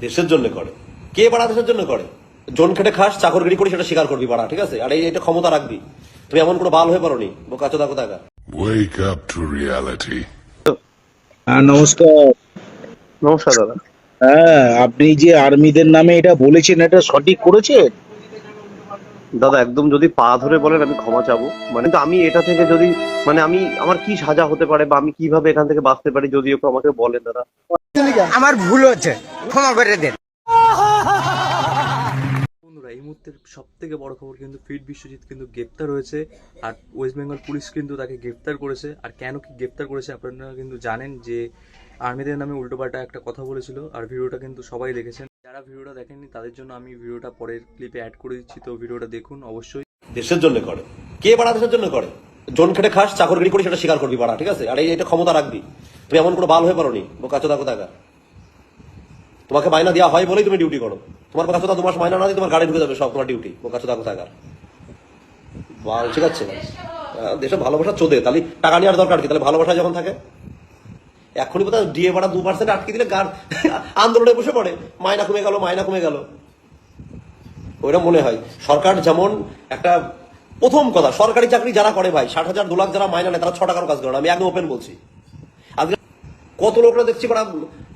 দেশের জন্য করে। কে বাড়া দেশের জন্য করে? জন খেটে খাস চাকরগিরি করি সেটা স্বীকার করবি বাড়া ঠিক আছে? আর এই এটা ক্ষমতা রাখবি। তুমি এমন কোনো বাল হয়ে পারোনি বোকা চোদা কোথাকা up to reality. হ্যাঁ নমস্কার। নমস্কার দাদা। হ্যাঁ আপনি যে আর্মিদের নামে এটা বলেছেন এটা সঠিক করেছেন? দাদা একদম যদি পা ধরে বলেন আমি ক্ষমা চাবো। মানে আমি এটা থেকে যদি মানে আমি আমার কি সাজা হতে পারে বা আমি কীভাবে এখান থেকে বাঁচতে পারি যদি একটু আমাকে বলেন দাদা। আমার ভুল হচ্ছে। ক্ষমা করে দেন। বন্ধুরা এই মুহূর্তের সব থেকে বড় খবর কিন্তু ফিট বিশ্বজিৎ কিন্তু গ্রেপ্তার হয়েছে আর ওয়েস্ট বেঙ্গল পুলিশ কিন্তু তাকে গ্রেপ্তার করেছে। আর কেন কি গ্রেপ্তার করেছে আপনারা কিন্তু জানেন যে আর্মিদের নামে উল্টোপাল্টা একটা কথা বলেছিল আর ভিডিওটা কিন্তু সবাই দেখেছেন। যারা ভিডিওটা দেখেননি তাদের জন্য আমি ভিডিওটা পরের ক্লিপে অ্যাড করে দিচ্ছি তো ভিডিওটা দেখুন অবশ্যই। দেশের জন্য করে। কে বাড়া দেশের জন্য করে? জন খেটে খাস চাকরগিরি করি সেটা স্বীকার করবি বাড়া ঠিক আছে? আর এই এটা ক্ষমতা রাখবি। তুমি এমন কোনো বাল হয়ে পারোনি বোকা চোদা কোথাকা তোমাকে মাইনা দেওয়া হয় বলেই তুমি ডিউটি করো। তোমার বোকা চোদা তোমার মাইনা না দিয়ে তোমার গাড়ি ঢুকে যাবে, সব তোমার ডিউটি বোকা চোদা কোথাকার? বাল, ঠিক আছে। দেশে ভালোবাসা চোদে, তাহলে টাকা নেওয়ার দরকার কি? তাহলে ভালোবাসা যখন থাকে, এখনই বোধহয় ডিএ ভাড়া দু পার্সেন্ট আটকে দিলে গার আন্দোলনে বসে পড়ে। মাইনা কমে গেল, মাইনা কমে গেল। ওইটা মনে হয়। সরকার যেমন একটা প্রথম কথা, সরকারি চাকরি যারা করে ভাই, ষাট হাজার, দু লাখ যারা মাইনা নেয়, তারা ছ টাকার কাজ করে আমি একদম ওপেন বলছি। কত লোকরা দেখছি বড়া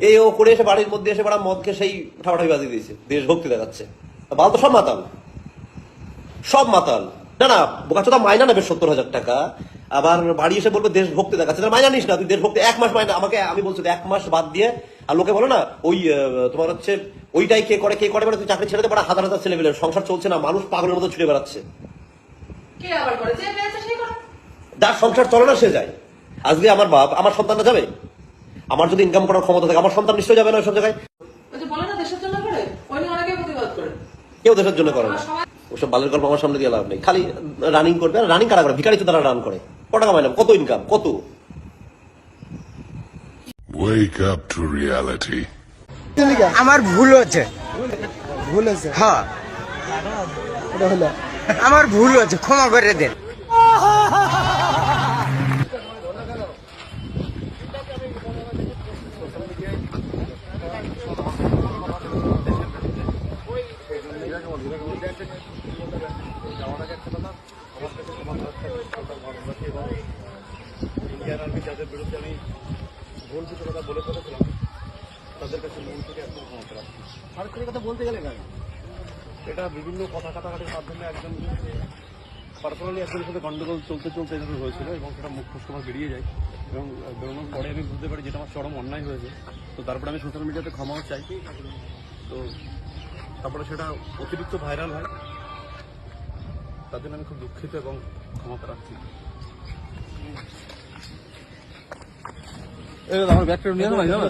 এই ও করে এসে বাড়ির মধ্যে এসে বড়া মদকে সেই ঠাপাঠাপি বাজিয়ে দিয়েছে দেশভক্তি দেখাচ্ছে। বাল তো সব মাতাল। সব মাতাল। না না বোকাচোদা মাইনা নেবে সত্তর হাজার টাকা। আবার বাড়ি এসে বলবে দেশভক্তি দেখাচ্ছে। তাহলে মাইনা নিস না তুই দেশভক্তি এক মাস মাইনা। আমাকে আমি বলছি এক মাস বাদ দিয়ে আর লোকে বলো না ওই তোমার হচ্ছে ওইটাই কে করে কে করে মানে তুই চাকরি ছেড়ে দে বড়া হাজার হাজার ছেলে সংসার চলছে না মানুষ পাগলের মতো ছুটে বেড়াচ্ছে। যার সংসার চলে না সে যায়। আজকে আমার বাপ আমার সন্তানটা যাবে? আমার যদি ইনকাম করার ক্ষমতা থাকে আমার সন্তান নিশ্চয়ই যাবে না ওইসব জায়গায়? ওই যে বলে না দেশের জন্য করে? ওই নিয়ে অনেকে প্রতিবাদ করে? কেউ দেশের জন্য করে না। ওসব বালের গল্প আমার সামনে দিয়ে লাভ নেই। খালি রানিং করবে। আর রানিং কারা করে? ভিকারি তো তারা রান করে। কত টাকা মাইনা কত ইনকাম কত? Wake up to reality. আমার ভুল হচ্ছে ভুল হয়েছে? হ্যাঁ। আমার ভুল হচ্ছে ক্ষমা করে দেন। ইন্ডিয়ান আর্মি যাদের বিরুদ্ধে আমি ভুল কিছু কথা বলে ফেলেছিলাম। তাদের কাছে মন থেকে একদম ক্ষমা করা সরাসরি কথা বলতে গেলে কেন? এটা বিভিন্ন কথা কাটাকাটির মাধ্যমে একজন পার্সোনালি একজনের সাথে গন্ডগোল চলতে চলতে এভাবে হয়েছিল এবং সেটা মুখ ফুস আমার বেরিয়ে যায়। এবং বেরোনোর পরে আমি বুঝতে পারি যেটা আমার চরম অন্যায় হয়েছে। তো তারপরে আমি সোশ্যাল মিডিয়াতে ক্ষমাও চাই। তো তারপরে সেটা অতিরিক্ত ভাইরাল হয়। তার জন্য আমি খুব দুঃখিত এবং ক্ষমা প্রার্থী। আমার ব্যাগটা নিয়ে যাবো